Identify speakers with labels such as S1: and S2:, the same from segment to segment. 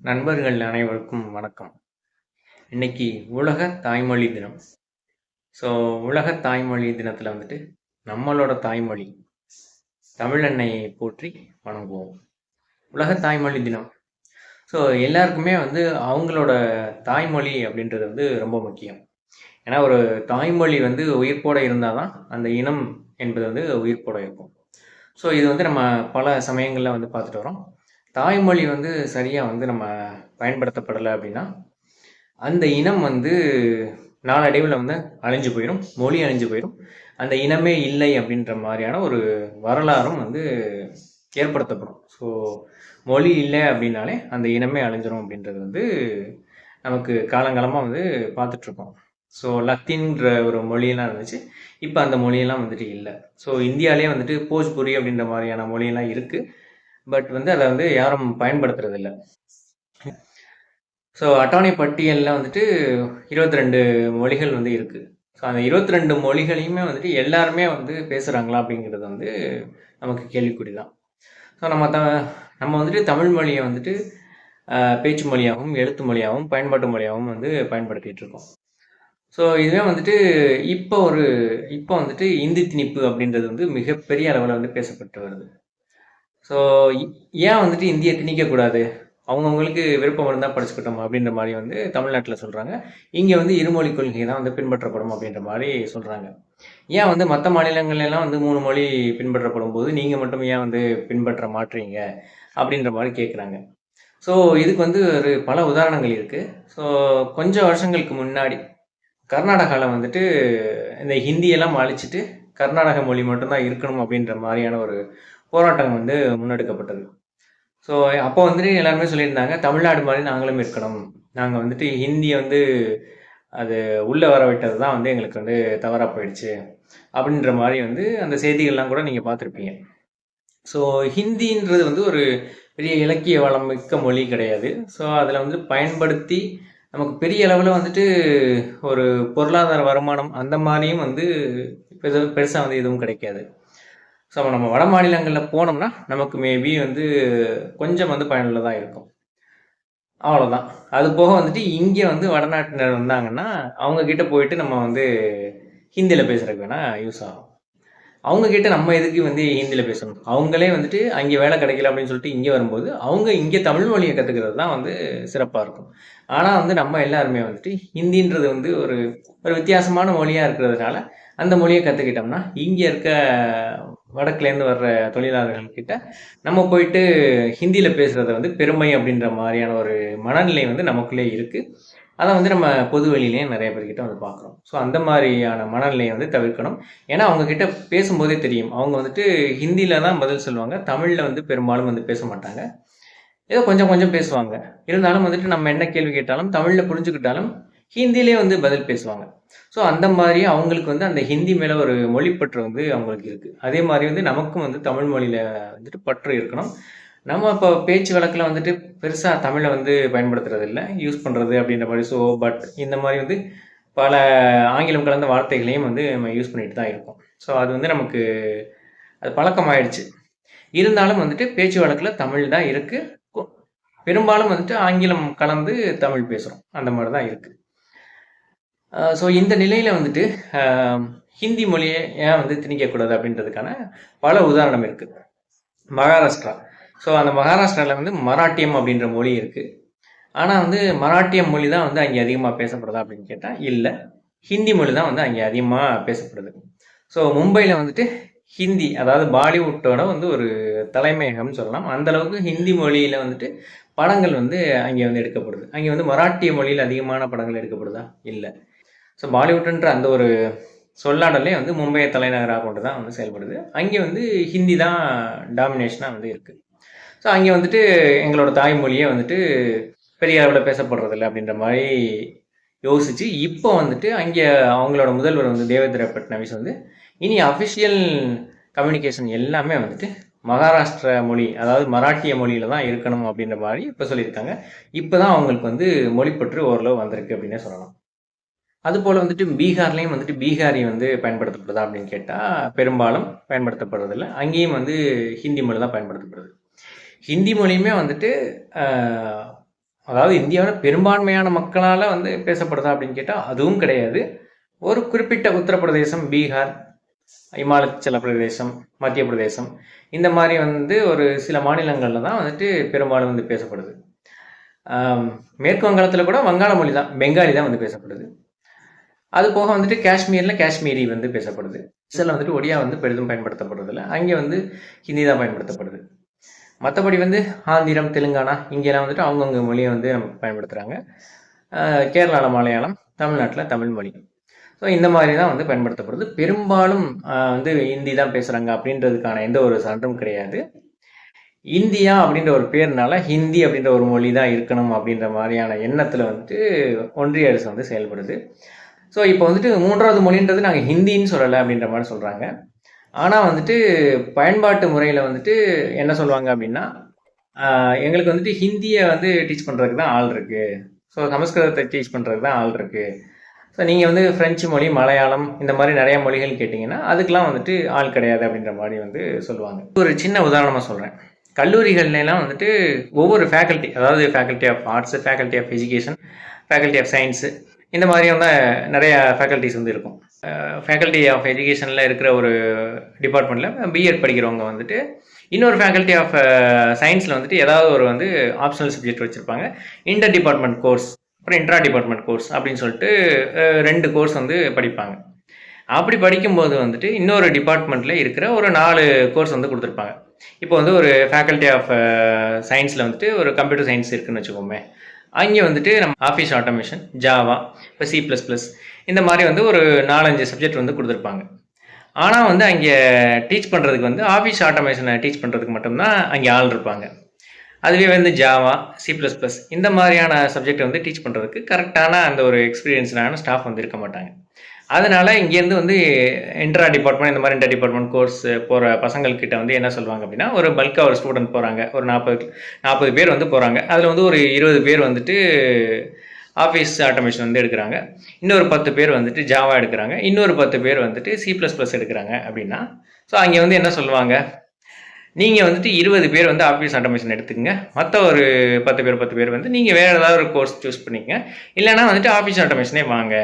S1: நண்பர்கள் அனைவருக்கும் வணக்கம். இன்னைக்கு உலக தாய்மொழி தினம். ஸோ உலக தாய்மொழி தினத்தில் வந்துட்டு நம்மளோட தாய்மொழி தமிழன்னையை போற்றி வணங்குவோம். உலக தாய்மொழி தினம். ஸோ எல்லாருக்குமே வந்து அவங்களோட தாய்மொழி அப்படின்றது வந்து ரொம்ப முக்கியம். ஏன்னா ஒரு தாய்மொழி வந்து உயிர்ப்போட இருந்தால் தான் அந்த இனம் என்பது வந்து உயிர்ப்போட இருக்கும் ஸோ இது வந்து நம்ம பல சமயங்களில் வந்து பார்த்துட்டு வரோம். தாய்மொழி வந்து சரியாக வந்து நம்ம பயன்படுத்தப்படலை அப்படின்னா அந்த இனம் வந்து நாளடைவில் வந்து அழிஞ்சு போயிடும் மொழி அழிஞ்சு போயிடும் அந்த இனமே இல்லை அப்படின்ற மாதிரியான ஒரு வரலாறும் வந்து ஏற்படுத்தப்படும். ஸோ மொழி இல்லை அப்படின்னாலே அந்த இனமே அழிஞ்சிரும் அப்படின்றது வந்து நமக்கு காலங்காலமாக வந்து பார்த்துட்ருக்கோம். ஸோ லத்தீன்ற ஒரு மொழியெல்லாம் இருந்துச்சு. இப்போ அந்த மொழியெல்லாம் வந்துட்டு இல்லை. ஸோ இந்தியாவிலே வந்துட்டு போஜ்புரி அப்படின்ற மாதிரியான மொழியெல்லாம் இருக்குது பட் வந்து அதை வந்து யாரும் பயன்படுத்துறதில்ல. ஸோ அட்டவணை பட்டியலில் வந்துட்டு இருபத்தி ரெண்டு மொழிகள் வந்து இருக்குது ஸோ அந்த இருபத்தி ரெண்டு மொழிகளையுமே வந்துட்டு எல்லாருமே வந்து பேசுகிறாங்களா அப்படிங்கிறது வந்து நமக்கு கேள்விக்குறி தான் ஸோ நம்ம த நம்ம வந்துட்டு தமிழ் மொழியை வந்துட்டு பேச்சு மொழியாகவும் எழுத்து மொழியாகவும் பயன்பாட்டு மொழியாகவும் வந்து பயன்படுத்திகிட்டு இருக்கோம். ஸோ இதுவே வந்துட்டு இப்போ ஒரு இப்போ வந்துட்டு இந்தி திணிப்பு அப்படின்றது வந்து மிகப்பெரிய அளவில் வந்து பேசப்பட்டு வருது. ஸோ ஏன் வந்துட்டு இந்தியை திணிக்கக்கூடாது அவங்கவுங்களுக்கு விருப்பம் இருந்தால் படிச்சுக்கிட்டோம்? அப்படின்ற மாதிரி வந்து தமிழ்நாட்டில் சொல்கிறாங்க இங்கே வந்து இருமொழி கொள்கை தான் வந்து பின்பற்றப்படும் அப்படின்ற மாதிரி சொல்கிறாங்க ஏன் வந்து மற்ற மாநிலங்கள்லாம் வந்து மூணு மொழி பின்பற்றப்படும் போது நீங்கள் மட்டும் ஏன் வந்து பின்பற்ற மாட்றீங்க அப்படின்ற மாதிரி கேட்குறாங்க ஸோ இதுக்கு வந்து ஒரு பல உதாரணங்கள் இருக்குது ஸோ கொஞ்சம் வருஷங்களுக்கு முன்னாடி கர்நாடகாவில் வந்துட்டு இந்த ஹிந்தியெல்லாம் அழிச்சிட்டு கர்நாடக மொழி மட்டும்தான் இருக்கணும் அப்படின்ற மாதிரியான ஒரு போராட்டம் வந்து முன்னெடுக்கப்பட்டது. ஸோ அப்போ வந்துட்டு எல்லாருமே சொல்லியிருந்தாங்க தமிழ்நாடு மாதிரி நாங்களும் இருக்கணும். நாங்கள் வந்துட்டு ஹிந்தியை வந்து அது உள்ளே வர விட்டது தான் வந்து எங்களுக்கு வந்து தவறாக போயிடுச்சு. அப்படின்ற மாதிரி வந்து அந்த செய்திகள்லாம் கூட நீங்கள் பார்த்துருப்பீங்க. ஸோ ஹிந்தின்றது வந்து ஒரு பெரிய இலக்கிய வளம் மிக்க மொழி கிடையாது. ஸோ அதில் வந்து பயன்படுத்தி நமக்கு பெரிய அளவில் வந்துட்டு ஒரு பொருளாதார வருமானம் அந்த மாதிரியும் வந்து பெருசாக வந்து எதுவும் கிடைக்காது. ஸோ நம்ம வட மாநிலங்களில் போனோம்னா நமக்கு மேபி வந்து கொஞ்சம் வந்து பயனுள்ளதாக இருக்கும். அவ்வளோதான் அது போக வந்துட்டு இங்கே வந்து வடநாட்டினர் வந்தாங்கன்னா அவங்கக்கிட்ட போயிட்டு நம்ம வந்து ஹிந்தியில் பேசுகிறதுக்கு வேணால் யூஸ் ஆகும். அவங்கக்கிட்ட நம்ம எதுக்கு வந்து ஹிந்தியில் பேசணும்? அவங்களே வந்துட்டு அங்கே வேலை கிடைக்கல அப்படின்னு சொல்லிட்டு இங்கே வரும்போது அவங்க இங்கே தமிழ் மொழியை கற்றுக்கிறது தான் வந்து சிறப்பாக இருக்கும். ஆனால் வந்து நம்ம எல்லாருமே வந்துட்டு ஹிந்தின்றது வந்து ஒரு ஒரு வித்தியாசமான மொழியாக இருக்கிறதுனால அந்த மொழியை கற்றுக்கிட்டோம்னா இங்கே இருக்க வடக்குலேருந்து வர்ற தொழிலாளர்கள் கிட்ட நம்ம போயிட்டு ஹிந்தியில் பேசுகிறத வந்து பெருமை அப்படின்ற மாதிரியான ஒரு மனநிலை வந்து நமக்குள்ளே இருக்குது அதை வந்து நம்ம பொது வெளியிலேயே நிறைய பேர்கிட்ட வந்து பார்க்குறோம். ஸோ அந்த மாதிரியான மனநிலையை வந்து தவிர்க்கணும். ஏன்னா அவங்கக்கிட்ட பேசும்போதே தெரியும். அவங்க வந்துட்டு ஹிந்தியில் தான் பதில் சொல்லுவாங்க. தமிழில் வந்து பெரும்பாலும் வந்து பேச மாட்டாங்க. ஏதோ கொஞ்சம் கொஞ்சம் பேசுவாங்க. இருந்தாலும் வந்துட்டு நம்ம என்ன கேள்வி கேட்டாலும் தமிழில் புரிஞ்சுக்கிட்டாலும் ஹிந்திலே வந்து பதில் பேசுவாங்க. ஸோ அந்த மாதிரி அவங்களுக்கு வந்து அந்த ஹிந்தி மேலே ஒரு மொழிப்பற்று வந்து அவங்களுக்கு இருக்குது அதே மாதிரி வந்து நமக்கும் வந்து தமிழ் மொழியில் வந்துட்டு பற்று இருக்கணும். நம்ம இப்போ பேச்சு வழக்கில் வந்துட்டு பெருசாக தமிழை வந்து பயன்படுத்துறது இல்லை யூஸ் பண்ணுறது அப்படின்ற மாதிரி. ஸோ பட் இந்த மாதிரி வந்து பல ஆங்கிலம் கலந்த வார்த்தைகளையும் வந்து நம்ம யூஸ் பண்ணிட்டு தான் இருக்கோம். ஸோ அது வந்து நமக்கு அது பழக்கமாயிடுச்சு. இருந்தாலும் வந்துட்டு பேச்சு வழக்கில் தமிழ் தான் இருக்குது பெரும்பாலும் வந்துட்டு ஆங்கிலம் கலந்து தமிழ் பேசுகிறோம் அந்த மாதிரி தான் இருக்குது ஸோ இந்த நிலையில் வந்துட்டு ஹிந்தி மொழியை ஏன் வந்து திணிக்கக்கூடாது அப்படின்றதுக்கான பல உதாரணம் இருக்குது மகாராஷ்டிரா. ஸோ அந்த மகாராஷ்டிராவில் வந்து மராட்டியம் அப்படின்ற மொழி இருக்குது ஆனால் வந்து மராட்டியம் மொழி தான் வந்து அங்கே அதிகமாக பேசப்படுதா அப்படின்னு கேட்டால் இல்லை. ஹிந்தி மொழி தான் வந்து அங்கே அதிகமாக பேசப்படுது. ஸோ மும்பையில் வந்துட்டு ஹிந்தி அதாவது பாலிவுட்டோட வந்து ஒரு தலைமையகம்னு சொல்லலாம். அந்தளவுக்கு ஹிந்தி மொழியில் வந்துட்டு படங்கள் வந்து அங்கே வந்து எடுக்கப்படுது. அங்கே வந்து மராட்டிய மொழியில் அதிகமான படங்கள் எடுக்கப்படுதா? இல்லை. ஸோ பாலிவுட்ன்ற அந்த ஒரு சொல்லாடலே வந்து மும்பையை தலைநகராக கொண்டு தான் வந்து செயல்படுது. அங்கே வந்து ஹிந்தி தான் டாமினேஷனாக வந்து இருக்குது ஸோ அங்கே வந்துட்டு எங்களோட தாய்மொழியே வந்துட்டு பெரிய அளவில் பேசப்படுறதில்ல அப்படின்ற மாதிரி யோசிச்சு இப்போ வந்துட்டு அங்கே அவங்களோட முதல்வர் வந்து தேவேந்திர பட்னவிஸ் வந்து இனி அஃபிஷியல் கம்யூனிகேஷன் எல்லாமே வந்துட்டு மகாராஷ்டிர மொழி அதாவது மராட்டிய மொழியில தான் இருக்கணும் அப்படின்ற மாதிரி இப்போ சொல்லியிருக்காங்க. இப்போ தான் அவங்களுக்கு வந்து மொழிப்பற்று ஓரளவு வந்திருக்கு அப்படின்னே சொல்லலாம். அதுபோல் வந்துட்டு பீகார்லேயும் வந்துட்டு பீகாரி வந்து பயன்படுத்தப்படுதா அப்படின்னு கேட்டால் பெரும்பாலும் பயன்படுத்தப்படுறதில்ல. அங்கேயும் வந்து ஹிந்தி மொழி தான் பயன்படுத்தப்படுது. ஹிந்தி மொழியுமே வந்துட்டு அதாவது இந்தியாவில் பெரும்பான்மையான மக்களால் வந்து பேசப்படுதா அப்படின்னு கேட்டால் அதுவும் கிடையாது. ஒரு குறிப்பிட்ட உத்தரப்பிரதேசம் பீகார் இமாச்சல பிரதேசம் மத்திய பிரதேசம் இந்த மாதிரி வந்து ஒரு சில மாநிலங்களில் தான் வந்துட்டு பெரும்பாலும் வந்து பேசப்படுது. மேற்கு வங்காளத்தில் கூட வங்காள மொழி தான் பெங்காலி தான் வந்து பேசப்படுது. அது போக வந்துட்டு காஷ்மீரில் காஷ்மீரி வந்து பேசப்படுது. இதில் வந்துட்டு ஒடியா வந்து பெரிதும் பயன்படுத்தப்படுறதில்ல. அங்கே வந்து ஹிந்தி தான் பயன்படுத்தப்படுது. மற்றபடி வந்து ஆந்திரம் தெலுங்கானா இங்கெல்லாம் வந்துட்டு அவங்கவுங்க மொழியை வந்து நமக்கு பயன்படுத்துகிறாங்க கேரளாவில் மலையாளம் தமிழ்நாட்டில் தமிழ் மொழி. ஸோ இந்த மாதிரி தான் வந்து பயன்படுத்தப்படுது. பெரும்பாலும் வந்து ஹிந்தி தான் பேசுகிறாங்க அப்படின்றதுக்கான எந்த ஒரு சான்றும் கிடையாது. இந்தியா அப்படின்ற ஒரு பேர்னால ஹிந்தி அப்படின்ற ஒரு மொழி தான் இருக்கணும் அப்படின்ற மாதிரியான எண்ணத்தில் வந்துட்டு ஒன்றிய அரசு வந்து செயல்படுது. ஸோ இப்போ வந்துட்டு மூன்றாவது மொழின்றது நாங்கள் ஹிந்தின்னு சொல்லலை அப்படின்ற மாதிரி சொல்கிறாங்க ஆனால் வந்துட்டு பயன்பாட்டு முறையில் வந்துட்டு என்ன சொல்லுவாங்க அப்படின்னா எங்களுக்கு வந்துட்டு ஹிந்தியை வந்து டீச் பண்ணுறதுக்கு தான் ஆள் இருக்குது ஸோ சமஸ்கிருதத்தை டீச் பண்ணுறதுக்கு தான் ஆள் இருக்குது ஸோ நீங்கள் வந்து ஃப்ரெஞ்சு மொழி மலையாளம் இந்த மாதிரி நிறையா மொழிகள் கேட்டிங்கன்னா அதுக்கெலாம் வந்துட்டு ஆள் கிடையாது அப்படின்ற மாதிரி வந்து சொல்லுவாங்க. ஒரு சின்ன உதாரணமாக சொல்கிறேன் கல்லூரிகள்லாம் வந்துட்டு ஒவ்வொரு ஃபேக்கல்ட்டி அதாவது faculty of arts faculty of education faculty of science இந்த மாதிரியான நிறைய ஃபேக்கல்ட்டிஸ் வந்து இருக்கும். ஃபேக்கல்ட்டி ஆஃப் எஜுகேஷனில் இருக்கிற ஒரு டிபார்ட்மெண்ட்டில் பிஎட் படிக்கிறவங்க வந்துட்டு இன்னொரு ஃபேக்கல்ட்டி ஆஃப் சயின்ஸில் வந்துட்டு ஏதாவது ஒரு வந்து ஆப்ஷனல் சப்ஜெக்ட் வச்சுருப்பாங்க. இன்டர் டிபார்ட்மெண்ட் கோர்ஸ் அப்புறம் இன்ட்ரா டிபார்ட்மெண்ட் கோர்ஸ் அப்படின்னு சொல்லிட்டு ரெண்டு கோர்ஸ் வந்து படிப்பாங்க. அப்படி படிக்கும்போது வந்துட்டு இன்னொரு டிபார்ட்மெண்ட்டில் இருக்கிற ஒரு நாலு கோர்ஸ் வந்து கொடுத்துருப்பாங்க. இப்போ வந்து ஒரு ஃபேக்கல்ட்டி ஆஃப் சயின்ஸில் வந்துட்டு ஒரு கம்ப்யூட்டர் சயின்ஸ் இருக்குதுன்னு வச்சுக்கோமே. அங்கே வந்துட்டு நம்ம ஆஃபீஸ் ஆட்டோமேஷன் ஜாவா இப்போ சி ப்ளஸ் ப்ளஸ் இந்த மாதிரி வந்து ஒரு நாலஞ்சு சப்ஜெக்ட் வந்து கொடுத்துருப்பாங்க. ஆனால் வந்து அங்கே டீச் பண்ணுறதுக்கு வந்து ஆஃபீஸ் ஆட்டோமேஷனை டீச் பண்ணுறதுக்கு மட்டும்தான் அங்கே ஆள் இருப்பாங்க. அதுவே வந்து ஜாவா சி ப்ளஸ் ப்ளஸ் இந்த மாதிரியான சப்ஜெக்ட் வந்து டீச் பண்ணுறதுக்கு கரெக்டான அந்த ஒரு எக்ஸ்பீரியன்ஸ்டான ஸ்டாஃப் வந்து இருக்க மாட்டாங்க. அதனால இங்கேருந்து வந்து இன்ட்ரா டிபார்ட்மெண்ட் இந்த மாதிரி இன்டர் டிபார்ட்மெண்ட் கோர்ஸ் போகிற பசங்கள்கிட்ட வந்து என்ன சொல்லுவாங்க அப்படின்னா ஒரு பல்காக ஒரு ஸ்டூடெண்ட் போகிறாங்க ஒரு நாற்பது நாற்பது பேர் வந்து போகிறாங்க அதில் வந்து ஒரு இருபது பேர் வந்துட்டு ஆஃபீஸ் ஆட்டோமேஷன் வந்து எடுக்கிறாங்க. இன்னொரு பத்து பேர் வந்துட்டு ஜாவா எடுக்கிறாங்க. இன்னொரு பத்து பேர் வந்துட்டு சி ப்ளஸ் ப்ளஸ் எடுக்கிறாங்க அப்படின்னா ஸோ அங்கே வந்து என்ன சொல்லுவாங்க? நீங்கள் வந்துட்டு இருபது பேர் வந்து ஆஃபீஸ் ஆட்டோமேஷன் எடுத்துக்கங்க. மற்ற ஒரு பத்து பேர் பத்து பேர் வந்து நீங்கள் வேறு ஏதாவது ஒரு கோர்ஸ் சூஸ் பண்ணிக்கங்க. இல்லைன்னா வந்துட்டு ஆஃபீஸ் ஆட்டோமேஷனே வாங்க.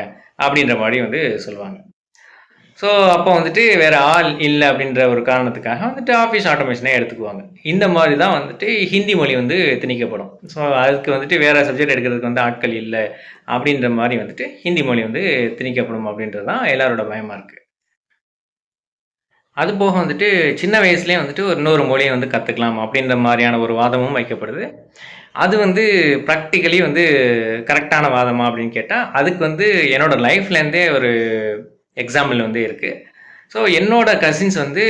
S1: அப்படின்ற மாதிரி வந்து சொல்லுவாங்க. ஸோ அப்போ வந்துட்டு வேறு ஆள் இல்லை அப்படின்ற ஒரு காரணத்துக்காக வந்துட்டு ஆஃபீஸ் ஆட்டோமேஷனே எடுத்துக்குவாங்க. இந்த மாதிரி தான் வந்துட்டு ஹிந்தி மொழி வந்து திணிக்கப்படும். ஸோ அதுக்கு வந்துட்டு வேறு சப்ஜெக்ட் எடுக்கிறதுக்கு வந்து ஆட்கள் இல்லை அப்படின்ற மாதிரி வந்துட்டு ஹிந்தி மொழி வந்து திணிக்கப்படும் அப்படின்றது தான் எல்லாரோட பயமாக இருக்குது அது போக வந்துட்டு சின்ன வயசுலேயே வந்துட்டு ஒரு இன்னொரு மொழியை வந்து கற்றுக்கலாம் அப்படின்ற மாதிரியான ஒரு வாதமும் வைக்கப்படுது. அது வந்து ப்ராக்டிக்கலி வந்து கரெக்டான வாதமா அப்படின்னு கேட்டால் அதுக்கு வந்து என்னோடய லைஃப்லேருந்தே ஒரு எக்ஸாம்பிள் வந்து இருக்குது ஸோ என்னோட கசின்ஸ் வந்து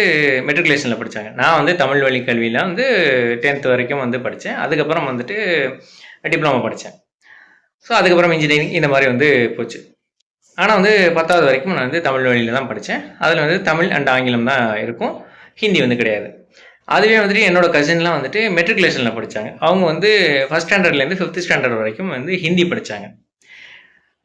S1: மெட்ரிகுலேஷனில் படித்தாங்க நான் வந்து தமிழ் வழி கல்வியில் வந்து டென்த் வரைக்கும் வந்து படித்தேன் அதுக்கப்புறம் வந்துட்டு டிப்ளமோ படித்தேன் ஸோ அதுக்கப்புறம் இன்ஜினியரிங் இந்த மாதிரி வந்து போச்சு. ஆனால் வந்து பத்தாவது வரைக்கும் நான் வந்து தமிழ் வழியில் தான் படித்தேன் அதில் வந்து தமிழ் அண்ட் ஆங்கிலம் தான் இருக்கும். ஹிந்தி வந்து கிடையாது. அதுவே வந்துட்டு என்னோட கசின்லாம் வந்துட்டு மெட்ரிகுலேஷனில் படித்தாங்க அவங்க வந்து ஃபஸ்ட் ஸ்டாண்டர்ட்லேருந்து ஃபிஃப்த் ஸ்டாண்டர்ட் வரைக்கும் வந்து ஹிந்தி படித்தாங்க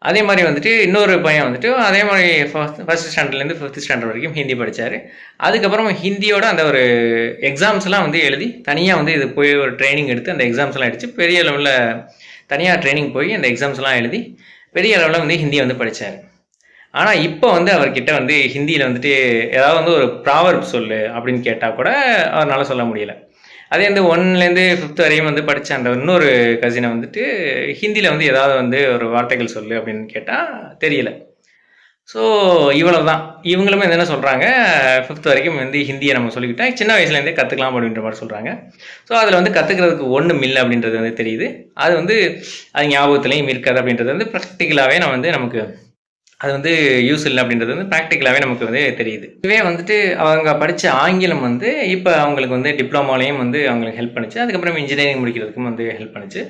S1: அதே மாதிரி வந்துட்டு இன்னொரு பையன் வந்துட்டு அதே மாதிரி ஃபஸ்ட் ஃபஸ்ட் ஸ்டாண்டர்ட்லேருந்து ஃபிஃப்த் ஸ்டாண்டர்ட் வரைக்கும் ஹிந்தி படித்தார் அதுக்கப்புறம் ஹிந்தியோட அந்த ஒரு எக்ஸாம்ஸ்லாம் வந்து எழுதி தனியாக வந்து இது போய் ஒரு ட்ரைனிங் எடுத்து அந்த எக்ஸாம்ஸ்லாம் அடித்து பெரிய லெவலில் தனியாக ட்ரைனிங் போய் அந்த எக்ஸாம்ஸ்லாம் எழுதி பெரிய அளவில் வந்து ஹிந்தி வந்து படித்தார் ஆனால் இப்போ வந்து அவர்கிட்ட வந்து ஹிந்தியில் வந்துட்டு ஏதாவது வந்து ஒரு ப்ராவர்ப் சொல்லு அப்படின்னு கேட்டால் கூட அவரால் சொல்ல முடியல. அதே வந்து ஒன்லேருந்து ஃபிஃப்த் வரையும் வந்து படித்த அந்த இன்னொரு கசினை வந்துட்டு ஹிந்தியில் வந்து ஏதாவது வந்து ஒரு வார்த்தைகள் சொல்லு அப்படின்னு கேட்டால் தெரியல. ஸோ இவ்வளோ தான் இவங்களுமே என்ன சொல்கிறாங்க ஃபிஃப்த் வரைக்கும் வந்து ஹிந்தியை நம்ம சொல்லிக்கிட்டேன் சின்ன வயசுலேருந்தே கற்றுக்கலாம் அப்படின்ற மாதிரி சொல்கிறாங்க ஸோ அதில் வந்து கற்றுக்கிறதுக்கு ஒன்றும் இல்லை அப்படின்றது வந்து தெரியுது. அது வந்து அது ஞாபகத்துலேயும் இருக்காது அப்படின்றது வந்து ப்ராக்டிக்கலாகவே நான் வந்து நமக்கு அது வந்து யூஸ் இல்லை அப்படின்றது வந்து ப்ராக்டிக்கலாகவே நமக்கு வந்து தெரியுது. இதுவே வந்துட்டு அவங்க படித்த ஆங்கிலம் வந்து இப்போ அவங்களுக்கு வந்து டிப்ளமாலையும் வந்து அவங்களுக்கு ஹெல்ப் பண்ணிச்சு. அதுக்கப்புறம் இன்ஜினியரிங் முடிக்கிறதுக்கும் வந்து ஹெல்ப் பண்ணுச்சு.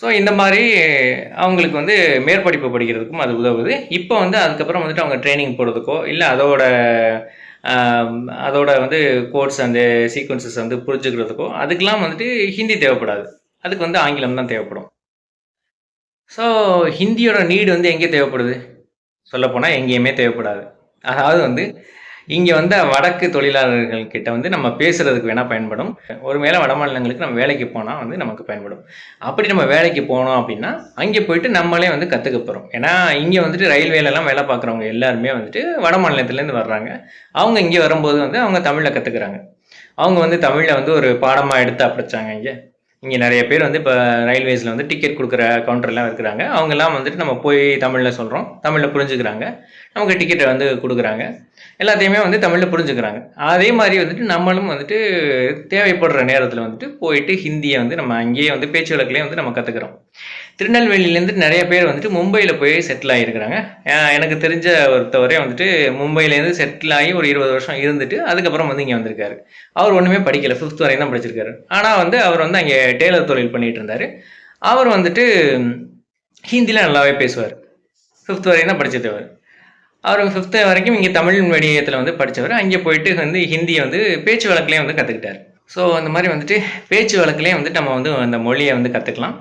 S1: ஸோ இந்த மாதிரி அவங்களுக்கு வந்து மேற்படிப்பு படிக்கிறதுக்கும் அது உதவுது. இப்போ வந்து அதுக்கப்புறம் வந்துட்டு அவங்க ட்ரைனிங் போகிறதுக்கோ இல்லை அதோட அதோட வந்து கோர்ஸ் அந்த சீக்வன்சஸ் வந்து புரிஞ்சுக்கிறதுக்கோ அதுக்கெலாம் வந்துட்டு ஹிந்தி தேவைப்படாது. அதுக்கு வந்து ஆங்கிலம் தான் தேவைப்படும். ஸோ ஹிந்தியோட நீடு வந்து எங்கே தேவைப்படுது? சொல்லப்போனால் எங்கேயுமே தேவைப்படாது. அதாவது வந்து இங்கே வந்த வடக்கு தொழிலாளர்கள் கிட்ட வந்து நம்ம பேசுறதுக்கு வேணால் பயன்படும். ஒரு மேலே வட மாநிலங்களுக்கு நம்ம வேலைக்கு போனால் வந்து நமக்கு பயன்படும். அப்படி நம்ம வேலைக்கு போனோம் அப்படின்னா அங்கே போயிட்டு நம்மளே வந்து கற்றுக்க போகிறோம் ஏன்னா இங்கே வந்துட்டு ரயில்வேலலாம் வேலை பார்க்குறவங்க எல்லாருமே வந்துட்டு வட மாநிலத்துலேருந்து வர்றாங்க. அவங்க இங்கே வரும்போது வந்து அவங்க தமிழில் கற்றுக்குறாங்க அவங்க வந்து தமிழில் வந்து ஒரு பாடமாக எடுத்து அப்படிச்சாங்க இங்கே. இங்கே நிறைய பேர் வந்து இப்போ ரயில்வேஸில் வந்து டிக்கெட் கொடுக்குற கவுண்டர்லாம் இருக்கிறாங்க. அவங்கெல்லாம் வந்துட்டு நம்ம போய் தமிழில் சொல்கிறோம் தமிழில் புரிஞ்சுக்கிறாங்க. நமக்கு டிக்கெட்டை வந்து கொடுக்குறாங்க. எல்லாத்தையுமே வந்து தமிழில் புரிஞ்சுக்கிறாங்க. அதே மாதிரி வந்துட்டு நம்மளும் வந்துட்டு தேவைப்படுற நேரத்தில் வந்துட்டு போயிட்டு ஹிந்தியை வந்து நம்ம அங்கேயே வந்து பேச்சு வழக்கிலே வந்து நம்ம கற்றுக்குறோம் திருநெல்வேலியிலேருந்து நிறைய பேர் வந்துட்டு மும்பையில் போய் செட்டில் ஆகியிருக்கிறாங்க எனக்கு தெரிஞ்ச ஒருத்தவரே வந்துட்டு மும்பையிலேருந்து செட்டில் ஆகி ஒரு இருபது வருஷம் இருந்துட்டு அதுக்கப்புறம் வந்து இங்கே வந்திருக்காரு. அவர் ஒன்றுமே படிக்கலை ஃபிஃப்த் வரையும் தான் படிச்சிருக்காரு. ஆனால் வந்து அவர் வந்து அங்கே டெய்லர் தொழில் பண்ணிட்டு இருந்தார். அவர் வந்துட்டு ஹிந்தியில் நல்லாவே பேசுவார். ஃபிஃப்த் வரையும் தான் படிச்சிருந்தவர் அவர் ஃபிஃப்த்து வரைக்கும் இங்கே தமிழ் மீடியத்தில் வந்து படித்தவர் அங்கே போயிட்டு வந்து ஹிந்தியை வந்து பேச்சு வழக்குலேயே வந்து கற்றுக்கிட்டார் ஸோ அந்த மாதிரி வந்துட்டு பேச்சு வழக்குலேயே வந்துட்டு நம்ம வந்து அந்த மொழியை வந்து கற்றுக்கலாம்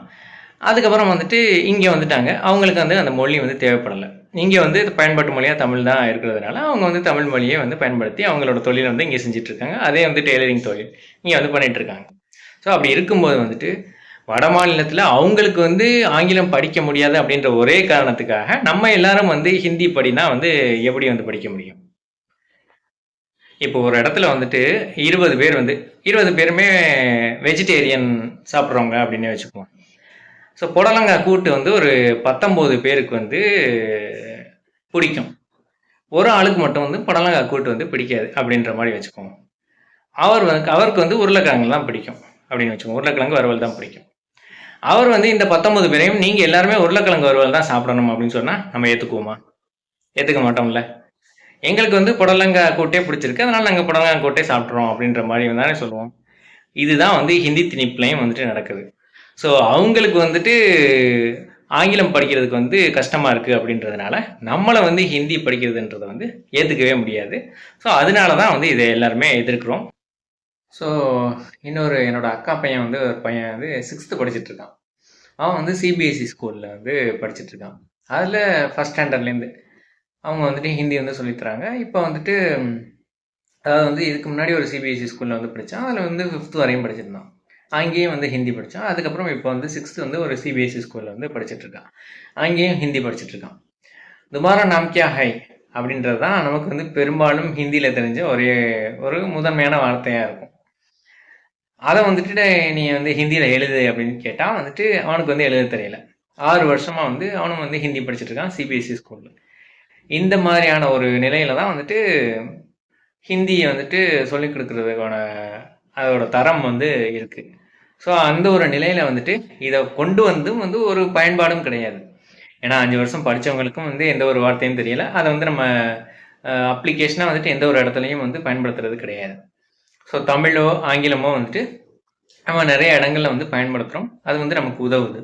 S1: அதுக்கப்புறம் வந்துட்டு இங்கே வந்துட்டாங்க. அவங்களுக்கு வந்து அந்த மொழி வந்து தேவைப்படலை. இங்கே வந்து பயன்பாட்டு மொழியாக தமிழ் தான் இருக்கிறதுனால அவங்க வந்து தமிழ் மொழியை வந்து பயன்படுத்தி அவங்களோட தொழில் வந்து இங்கே செஞ்சிட்ருக்காங்க அதே வந்து டெய்லரிங் தொழில் இங்கே வந்து பண்ணிகிட்ருக்காங்க ஸோ அப்படி இருக்கும்போது வந்துட்டு வட மாநிலத்தில் அவங்களுக்கு வந்து ஆங்கிலம் படிக்க முடியாது அப்படின்ற ஒரே காரணத்துக்காக நம்ம எல்லாரும் வந்து ஹிந்தி படினா வந்து எப்படி வந்து படிக்க முடியும்? இப்போ ஒரு இடத்துல வந்துட்டு இருபது பேர் வந்து இருபது பேருமே வெஜிடேரியன் சாப்பிட்றவங்க அப்படின்னு வச்சுக்குவோம். ஸோ புடலங்காய் கூட்டு வந்து ஒரு பத்தொம்போது பேருக்கு வந்து பிடிக்கும். ஒரு ஆளுக்கு மட்டும் வந்து புடலங்காய் கூட்டு வந்து பிடிக்காது அப்படின்ற மாதிரி வச்சுக்குவோம். அவர் வந்து அவருக்கு வந்து உருளைக்கிழங்கு தான் பிடிக்கும் அப்படின்னு வச்சுக்கோங்க உருளைக்கிழங்கு வறுவல் தான் பிடிக்கும். அவர் வந்து இந்த பத்தொன்பது பேரையும் நீங்கள் எல்லாருமே உருளைக்கிழங்கு வறுவல் தான் சாப்பிடணும் அப்படின்னு சொன்னால் நம்ம ஏற்றுக்குவோமா ஏற்றுக்க மாட்டோம்ல? எங்களுக்கு வந்து புடலங்காய் கூட்டே பிடிச்சிருக்கு. அதனால நாங்கள் புடலங்காய் கூட்டே சாப்பிட்றோம் அப்படின்ற மாதிரி தானே சொல்லுவோம். இதுதான் வந்து ஹிந்தி திணிப்புலையும் வந்துட்டு நடக்குது. ஸோ அவங்களுக்கு வந்துட்டு ஆங்கிலம் படிக்கிறதுக்கு வந்து கஷ்டமாக இருக்குது அப்படின்றதுனால நம்மளை வந்து ஹிந்தி படிக்கிறதுன்றதை வந்து ஏற்றுக்கவே முடியாது. ஸோ அதனால தான் வந்து இதை எல்லாருமே எதிர்க்கிறோம். ஸோ இன்னொரு என்னோடய அக்கா பையன் வந்து ஒரு பையன் வந்து சிக்ஸ்த்து படிச்சுட்ருக்கான் அவன் வந்து சிபிஎஸ்சி ஸ்கூலில் வந்து படிச்சுட்ருக்கான் அதில் ஃபஸ்ட் ஸ்டாண்டர்ட்லேருந்து அவங்க வந்துட்டு ஹிந்தி வந்து சொல்லித் தராங்க இப்போ வந்துட்டு அதாவது வந்து இதுக்கு முன்னாடி ஒரு சிபிஎஸ்சி ஸ்கூலில் வந்து படித்தான் அதில் வந்து ஃபிஃப்த் வரையும் படிச்சிருந்தான். அங்கேயும் வந்து ஹிந்தி படித்தான் அதுக்கப்புறம் இப்போ வந்து சிக்ஸ்த்து வந்து ஒரு சிபிஎஸ்சி ஸ்கூலில் வந்து படிச்சிட்டுருக்கான். அங்கேயும் ஹிந்தி படிச்சிட்டுருக்கான். துபாரா நாம் கியா ஹை அப்படின்றது தான் நமக்கு வந்து பெரும்பாலும் ஹிந்தியில் தெரிஞ்ச ஒரே ஒரு முதன்மையான வார்த்தையாக இருக்கும். அதை வந்துட்டு நீ வந்து ஹிந்தியில் எழுது அப்படின்னு கேட்டால் வந்துட்டு அவனுக்கு வந்து எழுத தெரியல. ஆறு வருஷமாக வந்து அவனும் வந்து ஹிந்தி படிச்சுட்டு இருக்கான் சிபிஎஸ்சி ஸ்கூலில் இந்த மாதிரியான ஒரு நிலையில தான் வந்துட்டு ஹிந்தியை வந்துட்டு சொல்லிக் கொடுக்குறதுக்கான அதோட தரம் வந்து இருக்குது ஸோ அந்த ஒரு நிலையில் வந்துட்டு இதை கொண்டு வந்தும் வந்து ஒரு பயன்பாடும் கிடையாது. ஏன்னா அஞ்சு வருஷம் படித்தவங்களுக்கும் வந்து எந்த ஒரு வார்த்தையும் தெரியல. அதை வந்து நம்ம அப்ளிகேஷனாக வந்துட்டு எந்த ஒரு இடத்துலையும் வந்து பயன்படுத்துறது கிடையாது. ஸோ தமிழோ ஆங்கிலமோ வந்துட்டு நம்ம நிறைய இடங்களில் வந்து பயன்படுத்துகிறோம் அது வந்து நமக்கு உதவுது.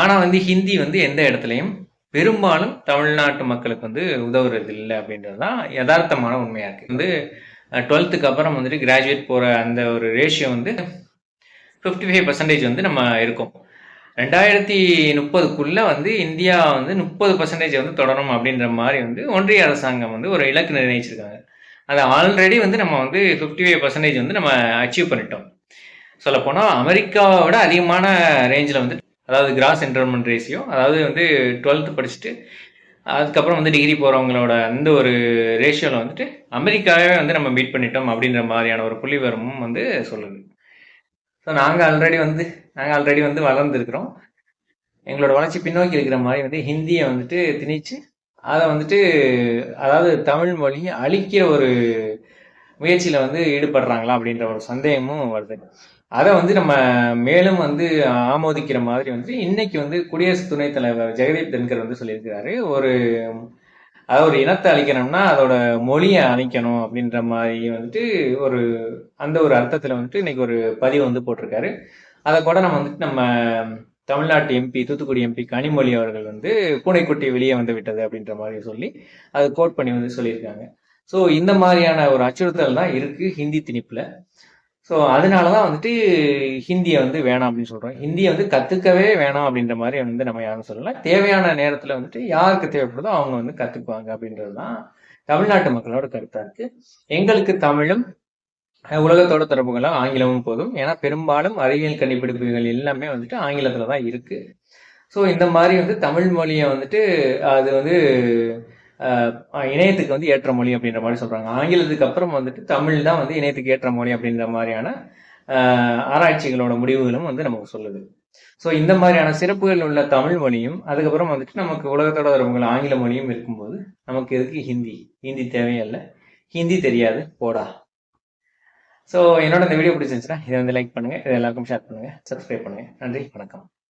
S1: ஆனால் வந்து ஹிந்தி வந்து எந்த இடத்துலையும் பெரும்பாலும் தமிழ்நாட்டு மக்களுக்கு வந்து உதவுறது இல்லை அப்படின்றது தான் யதார்த்தமான உண்மையாக இருக்குது வந்து டுவெல்த்துக்கு அப்புறம் வந்துட்டு கிராஜுவேட் போகிற அந்த ஒரு ரேஷியோ வந்து ஃபிஃப்டி ஃபைவ் பர்சன்டேஜ் வந்து நம்ம இருக்கோம். ரெண்டாயிரத்தி முப்பதுக்குள்ளே வந்து இந்தியா வந்து முப்பது பர்சன்டேஜ் வந்து தொடரும் அப்படின்ற மாதிரி வந்து ஒன்றிய அரசாங்கம் வந்து ஒரு இலக்கு நிர்ணயிச்சிருக்காங்க. அது ஆல்ரெடி வந்து நம்ம வந்து ஃபிஃப்டி ஃபைவ் பர்சன்டேஜ் வந்து நம்ம அச்சீவ் பண்ணிட்டோம். சொல்லப்போனால் அமெரிக்காவை விட அதிகமான ரேஞ்சில் வந்து அதாவது கிராஸ் என்ரோல்மெண்ட் ரேஷியோ அதாவது வந்து டுவெல்த்து படிச்சுட்டு அதுக்கப்புறம் வந்து டிகிரி போகிறவங்களோட அந்த ஒரு ரேஷியோவில் வந்துட்டு அமெரிக்காவே வந்து நம்ம மீட் பண்ணிட்டோம் அப்படின்ற மாதிரியான ஒரு புள்ளிவரமும் வந்து சொல்லுது. ஸோ நாங்கள் ஆல்ரெடி வந்து நாங்கள் ஆல்ரெடி வந்து வளர்ந்துருக்கிறோம். எங்களோட வளர்ச்சி பின்னோக்கி இருக்கிற மாதிரி வந்து ஹிந்தியை வந்துட்டு திணிச்சு அதை வந்துட்டு அதாவது தமிழ் மொழியை அழிக்கிற ஒரு முயற்சியில் வந்து ஈடுபடுறாங்களா அப்படின்ற ஒரு சந்தேகமும் வருது. அதை வந்து நம்ம மேலும் வந்து ஆமோதிக்கிற மாதிரி வந்து இன்னைக்கு வந்து குடியரசு துணைத் தலைவர் ஜெகதீப் தன்கர் வந்து சொல்லியிருக்கிறாரு. ஒரு அதாவது ஒரு இனத்தை அழிக்கணும்னா அதோட மொழியை அழிக்கணும் அப்படின்ற மாதிரி வந்துட்டு ஒரு அந்த ஒரு அர்த்தத்தில் வந்துட்டு இன்னைக்கு ஒரு பதிவு வந்து போட்டிருக்காரு. அதை கூட நம்ம வந்துட்டு நம்ம தமிழ்நாட்டு எம்பி தூத்துக்குடி எம்பி கனிமொழி அவர்கள் வந்து பூனைக்குட்டி வெளியே வந்து விட்டது அப்படின்ற மாதிரி சொல்லி அதை கோட் பண்ணி வந்து சொல்லியிருக்காங்க. ஸோ இந்த மாதிரியான ஒரு அச்சுறுத்தல் தான் இருக்கு ஹிந்தி திணிப்புல. ஸோ அதனால தான் வந்துட்டு ஹிந்தியை வந்து வேணாம் அப்படின்னு சொல்றோம். ஹிந்தியை வந்து கத்துக்கவே வேணாம் அப்படின்ற மாதிரி வந்து நம்ம யாரும் சொல்லலாம் தேவையான நேரத்தில் வந்துட்டு யாருக்கு தேவைப்படுதோ அவங்க வந்து கத்துக்குவாங்க அப்படின்றது தான் தமிழ்நாட்டு மக்களோட கருத்தா இருக்கு. எங்களுக்கு தமிழும் உலகத்தோட தொடர்புகளும் ஆங்கிலமும் போதும். ஏன்னா பெரும்பாலும் அறிவியல் கண்டுபிடிப்புகள் எல்லாமே வந்துட்டு ஆங்கிலத்துல தான் இருக்கு. ஸோ இந்த மாதிரி வந்து தமிழ் மொழியை வந்துட்டு அது வந்து இணையத்துக்கு வந்து ஏற்ற மொழி அப்படின்ற மாதிரி சொல்றாங்க. ஆங்கிலத்துக்கு அப்புறம் வந்துட்டு தமிழ் தான் வந்து இணையத்துக்கு ஏற்ற மொழி அப்படின்ற மாதிரியான ஆராய்ச்சிகளோட முடிவுகளும் வந்து நமக்கு சொல்லுது. ஸோ இந்த மாதிரியான சிறப்புகள் உள்ள தமிழ் மொழியும் அதுக்கப்புறம் வந்துட்டு நமக்கு உலகத்தோட தொடர்புகள் ஆங்கில மொழியும் இருக்கும்போது நமக்கு எதுக்கு ஹிந்தி? ஹிந்தி தேவையில்லை. ஹிந்தி தெரியாது. போடா. ஸோ என்னோட இந்த வீடியோ பிடிச்சிருந்துச்சுன்னா இதை வந்து லைக் பண்ணுங்கள் இதை எல்லாருக்கும் ஷேர் பண்ணுங்க சப்ஸ்கிரைப் பண்ணுங்க. நன்றி வணக்கம்.